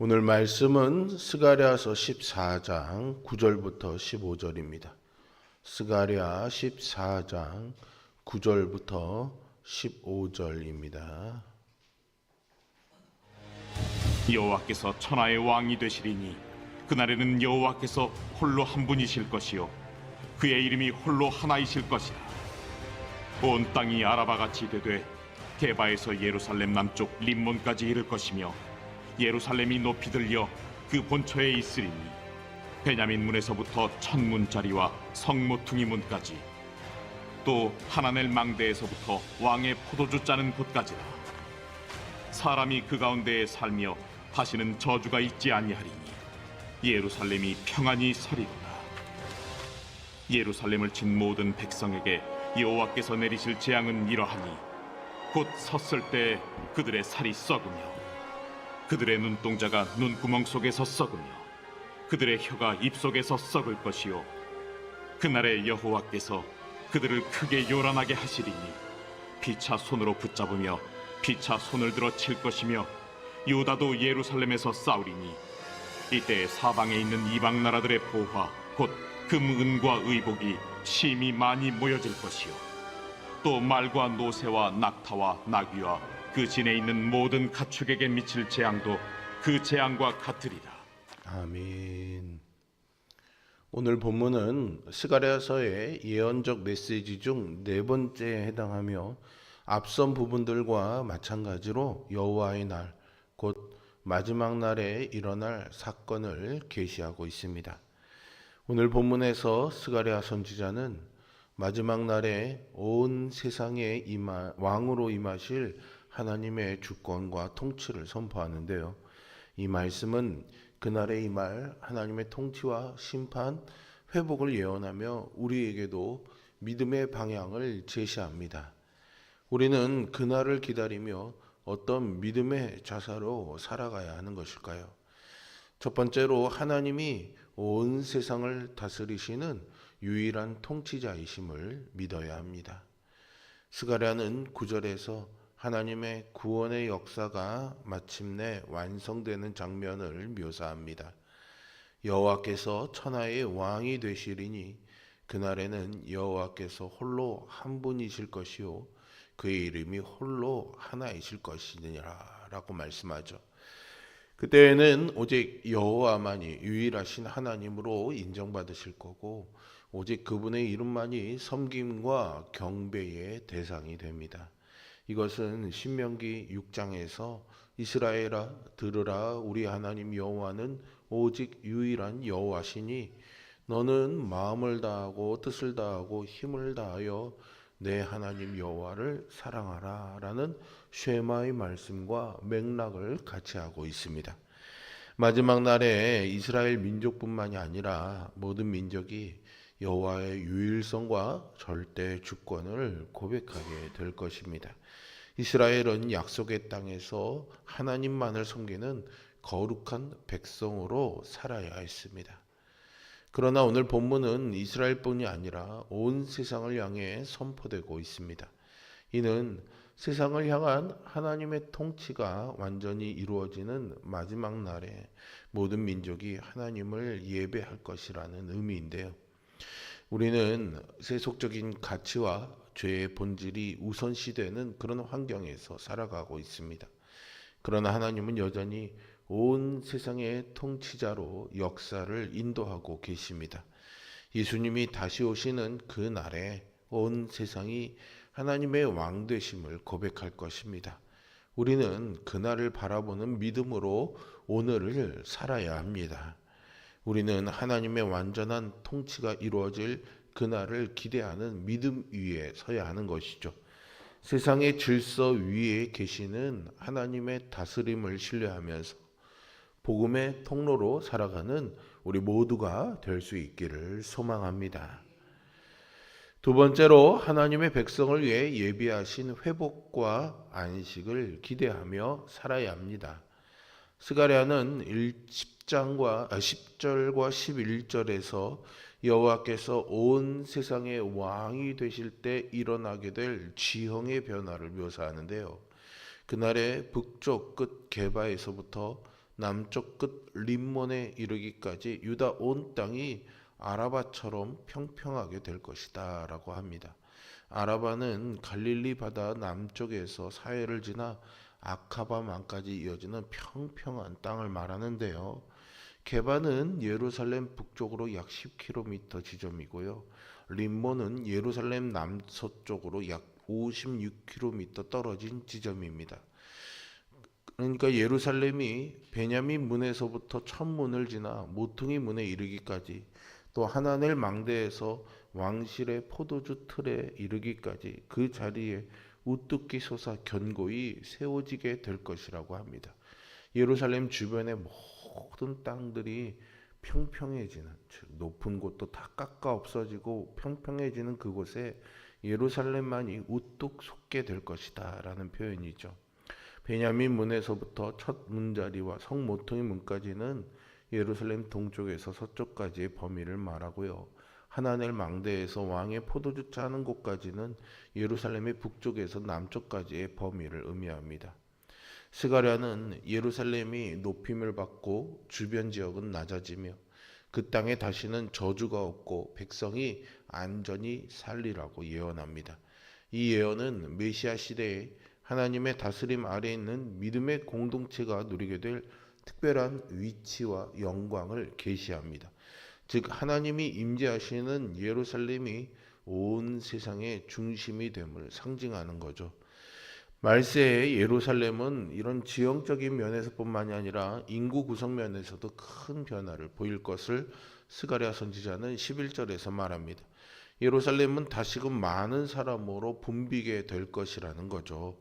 오늘 말씀은 스가랴서 14장 9절부터 15절입니다. 스가랴 14장 9절부터 15절입니다. 여호와께서 천하의 왕이 되시리니 그날에는 여호와께서 홀로 한 분이실 것이요 그의 이름이 홀로 하나이실 것이라 온 땅이 아라바같이 되되 게바에서 예루살렘 남쪽 림몬까지 이를 것이며 예루살렘이 높이 들려 그 본처에 있으리니 베냐민 문에서부터 천문짜리와 성모퉁이 문까지 또 하나넬 망대에서부터 왕의 포도주 짜는 곳까지라 사람이 그 가운데에 살며 다시는 저주가 있지 아니하리니 예루살렘이 평안히 서리로다. 예루살렘을 친 모든 백성에게 여호와께서 내리실 재앙은 이러하니 곧 섰을 때 그들의 살이 썩으며 그들의 눈동자가 눈구멍 속에서 썩으며 그들의 혀가 입 속에서 썩을 것이요. 그날에 여호와께서 그들을 크게 요란하게 하시리니 피차 손으로 붙잡으며 피차 손을 들어 칠 것이며 유다도 예루살렘에서 싸우리니 이때 사방에 있는 이방 나라들의 보화 곧 금은과 의복이 심히 많이 모여질 것이요. 또 말과 노새와 낙타와 나귀와 그 진에 있는 모든 가축에게 미칠 재앙도 그 재앙과 같으리라 아멘. 오늘 본문은 스가랴서의 예언적 메시지 중 네 번째에 해당하며 앞선 부분들과 마찬가지로 여호와의 날, 곧 마지막 날에 일어날 사건을 계시하고 있습니다. 오늘 본문에서 스가랴 선지자는 마지막 날에 온 세상에 임하, 왕으로 임하실 하나님의 주권과 통치를 선포하는데요. 이 말씀은 그날에 임할 하나님의 통치와 심판, 회복을 예언하며 우리에게도 믿음의 방향을 제시합니다. 우리는 그날을 기다리며 어떤 믿음의 자세로 살아가야 하는 것일까요? 첫 번째로 하나님이 온 세상을 다스리시는 유일한 통치자이심을 믿어야 합니다. 스가랴는 9절에서 하나님의 구원의 역사가 마침내 완성되는 장면을 묘사합니다. 여호와께서 천하의 왕이 되시리니 그날에는 여호와께서 홀로 한 분이실 것이요 그의 이름이 홀로 하나이실 것이니라라고 말씀하죠. 그때에는 오직 여호와만이 유일하신 하나님으로 인정받으실 거고 오직 그분의 이름만이 섬김과 경배의 대상이 됩니다. 이것은 신명기 6장에서 이스라엘아 들으라 우리 하나님 여호와는 오직 유일한 여호와시니 너는 마음을 다하고 뜻을 다하고 힘을 다하여 내 하나님 여호와를 사랑하라라는 쉐마의 말씀과 맥락을 같이 하고 있습니다. 마지막 날에 이스라엘 민족뿐만이 아니라 모든 민족이 여호와의 유일성과 절대 주권을 고백하게 될 것입니다. 이스라엘은 약속의 땅에서 하나님만을 섬기는 거룩한 백성으로 살아야 했습니다. 그러나 오늘 본문은 이스라엘뿐이 아니라 온 세상을 향해 선포되고 있습니다. 이는 세상을 향한 하나님의 통치가 완전히 이루어지는 마지막 날에 모든 민족이 하나님을 예배할 것이라는 의미인데요. 우리는 세속적인 가치와 죄의 본질이 우선시되는 그런 환경에서 살아가고 있습니다. 그러나 하나님은 여전히 온 세상의 통치자로 역사를 인도하고 계십니다. 예수님이 다시 오시는 그 날에 온 세상이 하나님의 왕 되심을 고백할 것입니다. 우리는 그날을 바라보는 믿음으로 오늘을 살아야 합니다. 우리는 하나님의 완전한 통치가 이루어질 그날을 기대하는 믿음 위에 서야 하는 것이죠. 세상의 질서 위에 계시는 하나님의 다스림을 신뢰하면서 복음의 통로로 살아가는 우리 모두가 될 수 있기를 소망합니다. 두 번째로 하나님의 백성을 위해 예비하신 회복과 안식을 기대하며 살아야 합니다. 스가랴는 10장과 10절과 11절에서 여호와께서 온 세상의 왕이 되실 때 일어나게 될 지형의 변화를 묘사하는데요. 그날의 북쪽 끝 게바에서부터 남쪽 끝 림몬에 이르기까지 유다 온 땅이 아라바처럼 평평하게 될 것이다 라고 합니다. 아라바는 갈릴리 바다 남쪽에서 사해를 지나 아카바만까지 이어지는 평평한 땅을 말하는데요. 게바는 예루살렘 북쪽으로 약 10km 지점이고요. 림몬은 예루살렘 남서쪽으로 약 56km 떨어진 지점입니다. 그러니까 예루살렘이 베냐민 문에서부터 천문을 지나 모퉁이 문에 이르기까지 또 하나넬 망대에서 왕실의 포도주 틀에 이르기까지 그 자리에 우뚝기 솟아 견고히 세워지게 될 것이라고 합니다. 예루살렘 주변의 모든 땅들이 평평해지는 즉 높은 곳도 다 깎아 없어지고 평평해지는 그곳에 예루살렘만이 우뚝 솟게 될 것이다라는 표현이죠. 베냐민 문에서부터 첫 문자리와 성 모퉁이 문까지는 예루살렘 동쪽에서 서쪽까지의 범위를 말하고요. 하나넬 망대에서 왕의 포도주 짜는 곳까지는 예루살렘의 북쪽에서 남쪽까지의 범위를 의미합니다. 스가랴는 예루살렘이 높임을 받고 주변 지역은 낮아지며 그 땅에 다시는 저주가 없고 백성이 안전히 살리라고 예언합니다. 이 예언은 메시아 시대에 하나님의 다스림 아래 있는 믿음의 공동체가 누리게 될 특별한 위치와 영광을 계시합니다. 즉 하나님이 임재하시는 예루살렘이 온 세상의 중심이 됨을 상징하는 거죠. 말세의 예루살렘은 이런 지형적인 면에서뿐만이 아니라 인구 구성 면에서도 큰 변화를 보일 것을 스가랴 선지자는 11절에서 말합니다. 예루살렘은 다시금 많은 사람으로 붐비게 될 것이라는 거죠.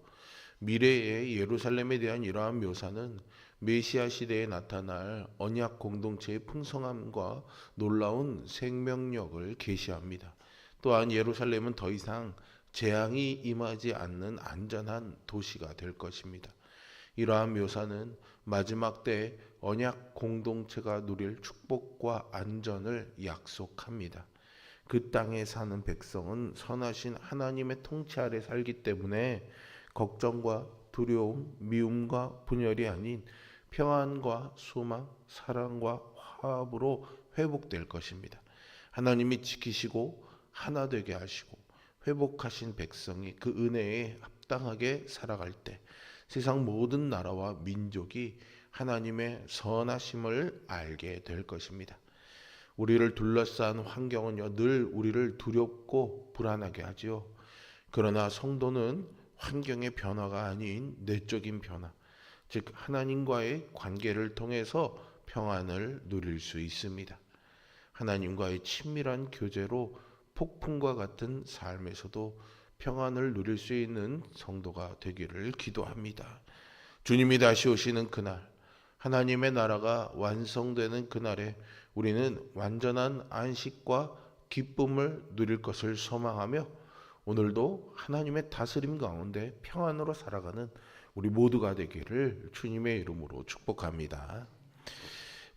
미래의 예루살렘에 대한 이러한 묘사는 메시아 시대에 나타날 언약 공동체의 풍성함과 놀라운 생명력을 계시합니다. 또한 예루살렘은 더 이상 재앙이 임하지 않는 안전한 도시가 될 것입니다. 이러한 묘사는 마지막 때 언약 공동체가 누릴 축복과 안전을 약속합니다. 그 땅에 사는 백성은 선하신 하나님의 통치 아래 살기 때문에 걱정과 두려움, 미움과 분열이 아닌 평안과 소망, 사랑과 화합으로 회복될 것입니다. 하나님이 지키시고 하나 되게 하시고 회복하신 백성이 그 은혜에 합당하게 살아갈 때 세상 모든 나라와 민족이 하나님의 선하심을 알게 될 것입니다. 우리를 둘러싼 환경은요 늘 우리를 두렵고 불안하게 하지요. 그러나 성도는 환경의 변화가 아닌 내적인 변화, 즉 하나님과의 관계를 통해서 평안을 누릴 수 있습니다. 하나님과의 친밀한 교제로 폭풍과 같은 삶에서도 평안을 누릴 수 있는 성도가 되기를 기도합니다. 주님이 다시 오시는 그날, 하나님의 나라가 완성되는 그날에 우리는 완전한 안식과 기쁨을 누릴 것을 소망하며 오늘도 하나님의 다스림 가운데 평안으로 살아가는 우리 모두가 되기를 주님의 이름으로 축복합니다.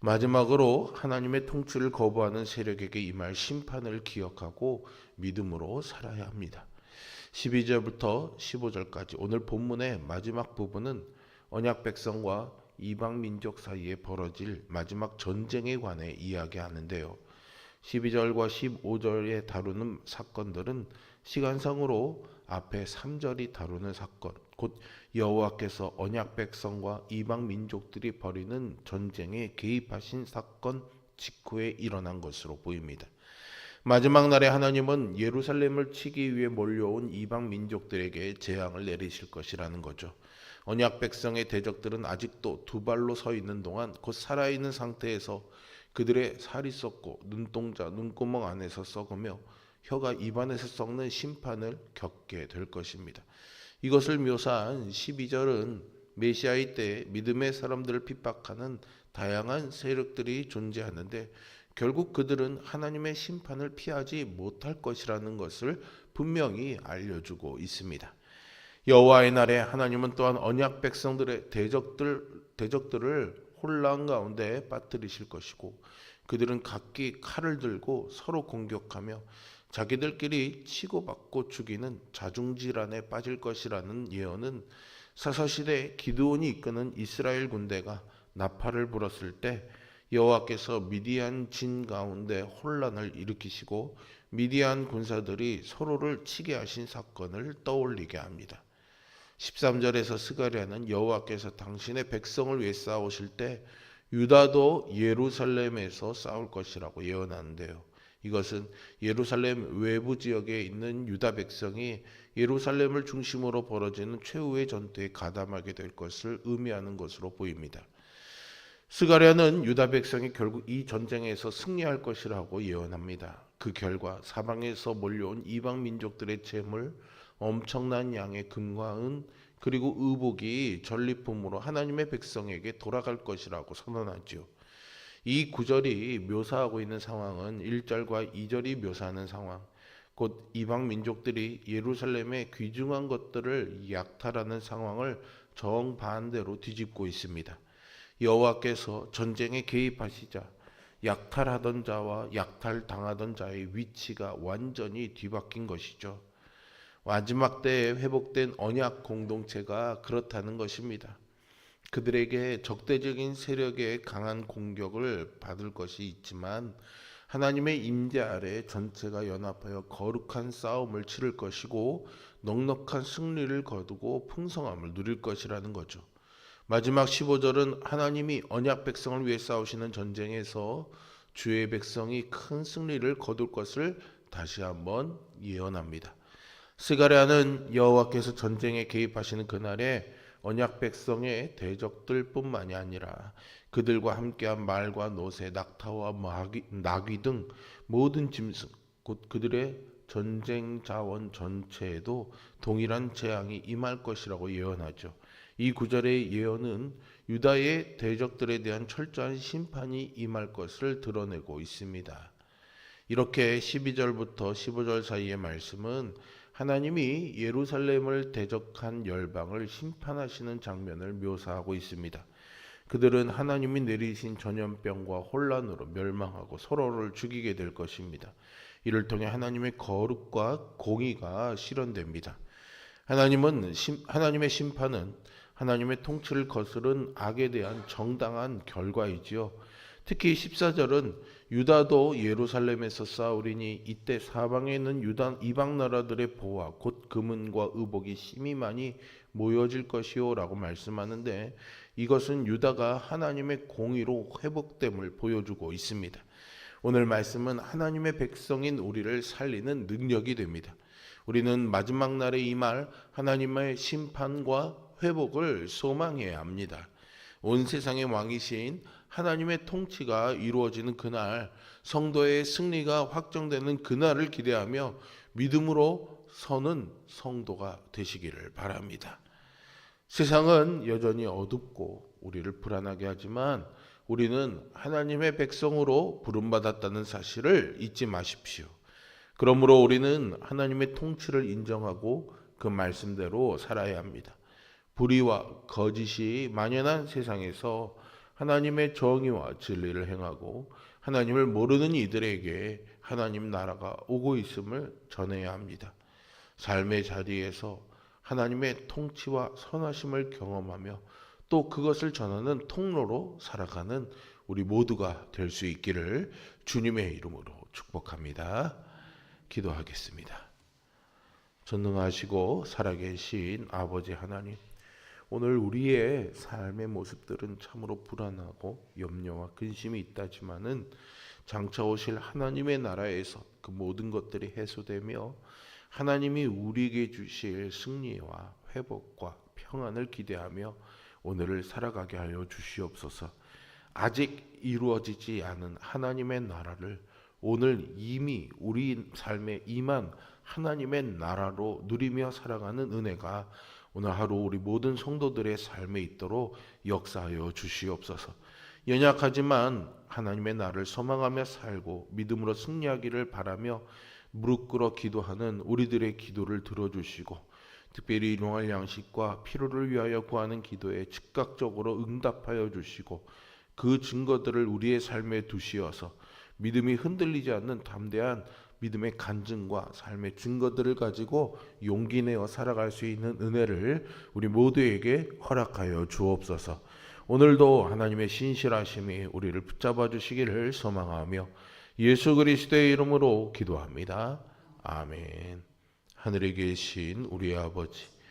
마지막으로 하나님의 통치를 거부하는 세력에게 임할 심판을 기억하고 믿음으로 살아야 합니다. 12절부터 15절까지 오늘 본문의 마지막 부분은 언약 백성과 이방 민족 사이에 벌어질 마지막 전쟁에 관해 이야기하는데요. 12절과 15절에 다루는 사건들은 시간상으로 앞에 3절이 다루는 사건, 곧 여호와께서 언약 백성과 이방 민족들이 벌이는 전쟁에 개입하신 사건 직후에 일어난 것으로 보입니다. 마지막 날에 하나님은 예루살렘을 치기 위해 몰려온 이방 민족들에게 재앙을 내리실 것이라는 거죠. 언약 백성의 대적들은 아직도 두 발로 서 있는 동안 곧 살아있는 상태에서 그들의 살이 썩고 눈동자, 눈구멍 안에서 썩으며 혀가 입안에서 썩는 심판을 겪게 될 것입니다. 이것을 묘사한 12절은 메시아의 때 믿음의 사람들을 핍박하는 다양한 세력들이 존재하는데 결국 그들은 하나님의 심판을 피하지 못할 것이라는 것을 분명히 알려주고 있습니다. 여호와의 날에 하나님은 또한 언약 백성들의 대적들 대적들을 혼란 가운데 빠뜨리실 것이고 그들은 각기 칼을 들고 서로 공격하며 자기들끼리 치고받고 죽이는 자중질환에 빠질 것이라는 예언은 사사시대 기드온이 이끄는 이스라엘 군대가 나팔을 불었을 때 여호와께서 미디안 진 가운데 혼란을 일으키시고 미디안 군사들이 서로를 치게 하신 사건을 떠올리게 합니다. 13절에서 스가랴는 여호와께서 당신의 백성을 위해 싸우실 때 유다도 예루살렘에서 싸울 것이라고 예언하는데요. 이것은 예루살렘 외부 지역에 있는 유다 백성이 예루살렘을 중심으로 벌어지는 최후의 전투에 가담하게 될 것을 의미하는 것으로 보입니다. 스가랴는 유다 백성이 결국 이 전쟁에서 승리할 것이라고 예언합니다. 그 결과 사방에서 몰려온 이방 민족들의 재물, 엄청난 양의 금과 은 그리고 의복이 전리품으로 하나님의 백성에게 돌아갈 것이라고 선언하지요. 이 구절이 묘사하고 있는 상황은 1절과 2절이 묘사하는 상황, 곧 이방 민족들이 예루살렘의 귀중한 것들을 약탈하는 상황을 정반대로 뒤집고 있습니다. 여호와께서 전쟁에 개입하시자 약탈하던 자와 약탈당하던 자의 위치가 완전히 뒤바뀐 것이죠. 마지막 때에 회복된 언약 공동체가 그렇다는 것입니다. 그들에게 적대적인 세력의 강한 공격을 받을 것이 있지만 하나님의 임재 아래 전체가 연합하여 거룩한 싸움을 치를 것이고 넉넉한 승리를 거두고 풍성함을 누릴 것이라는 거죠. 마지막 15절은 하나님이 언약 백성을 위해 싸우시는 전쟁에서 주의 백성이 큰 승리를 거둘 것을 다시 한번 예언합니다. 스가랴는 여호와께서 전쟁에 개입하시는 그날에 언약 백성의 대적들뿐만이 아니라 그들과 함께한 말과 노새, 낙타와 마귀, 나귀 등 모든 짐승, 곧 그들의 전쟁 자원 전체에도 동일한 재앙이 임할 것이라고 예언하죠. 이 구절의 예언은 유다의 대적들에 대한 철저한 심판이 임할 것을 드러내고 있습니다. 이렇게 12절부터 15절 사이의 말씀은 하나님이 예루살렘을 대적한 열방을 심판하시는 장면을 묘사하고 있습니다. 그들은 하나님이 내리신 전염병과 혼란으로 멸망하고 서로를 죽이게 될 것입니다. 이를 통해 하나님의 거룩과 공의가 실현됩니다. 하나님은 심, 하나님의 심판은 하나님의 통치를 거스른 악에 대한 정당한 결과이지요. 특히 14절은 유다도 예루살렘에서 싸우리니 이때 사방에 있는 유다 이방 나라들의 보화 곧 금은과 의복이 심히 많이 모여질 것이요라고 말씀하는데 이것은 유다가 하나님의 공의로 회복됨을 보여주고 있습니다. 오늘 말씀은 하나님의 백성인 우리를 살리는 능력이 됩니다. 우리는 마지막 날에 임할 하나님의 심판과 회복을 소망해야 합니다. 온 세상의 왕이신 하나님의 통치가 이루어지는 그날, 성도의 승리가 확정되는 그날을 기대하며 믿음으로 서는 성도가 되시기를 바랍니다. 세상은 여전히 어둡고 우리를 불안하게 하지만 우리는 하나님의 백성으로 부름받았다는 사실을 잊지 마십시오. 그러므로 우리는 하나님의 통치를 인정하고 그 말씀대로 살아야 합니다. 불의와 거짓이 만연한 세상에서 하나님의 정의와 진리를 행하고 하나님을 모르는 이들에게 하나님 나라가 오고 있음을 전해야 합니다. 삶의 자리에서 하나님의 통치와 선하심을 경험하며 또 그것을 전하는 통로로 살아가는 우리 모두가 될 수 있기를 주님의 이름으로 축복합니다. 기도하겠습니다. 전능하시고 살아계신 아버지 하나님, 오늘 우리의 삶의 모습들은 참으로 불안하고 염려와 근심이 있다지만은 장차 오실 하나님의 나라에서 그 모든 것들이 해소되며 하나님이 우리에게 주실 승리와 회복과 평안을 기대하며 오늘을 살아가게 하여 주시옵소서. 아직 이루어지지 않은 하나님의 나라를 오늘 이미 우리 삶에 임한 하나님의 나라로 누리며 살아가는 은혜가 오늘 하루 우리 모든 성도들의 삶에 있도록 역사하여 주시옵소서. 연약하지만 하나님의 나를 소망하며 살고 믿음으로 승리하기를 바라며 무릎 꿇어 기도하는 우리들의 기도를 들어주시고 특별히 일용할 양식과 필요를 위하여 구하는 기도에 즉각적으로 응답하여 주시고 그 증거들을 우리의 삶에 두시어서 믿음이 흔들리지 않는 담대한 믿음의 간증과 삶의 증거들을 가지고 용기 내어 살아갈 수 있는 은혜를 우리 모두에게 허락하여 주옵소서. 오늘도 하나님의 신실하심이 우리를 붙잡아 주시기를 소망하며 예수 그리스도의 이름으로 기도합니다. 아멘. 하늘에 계신 우리 아버지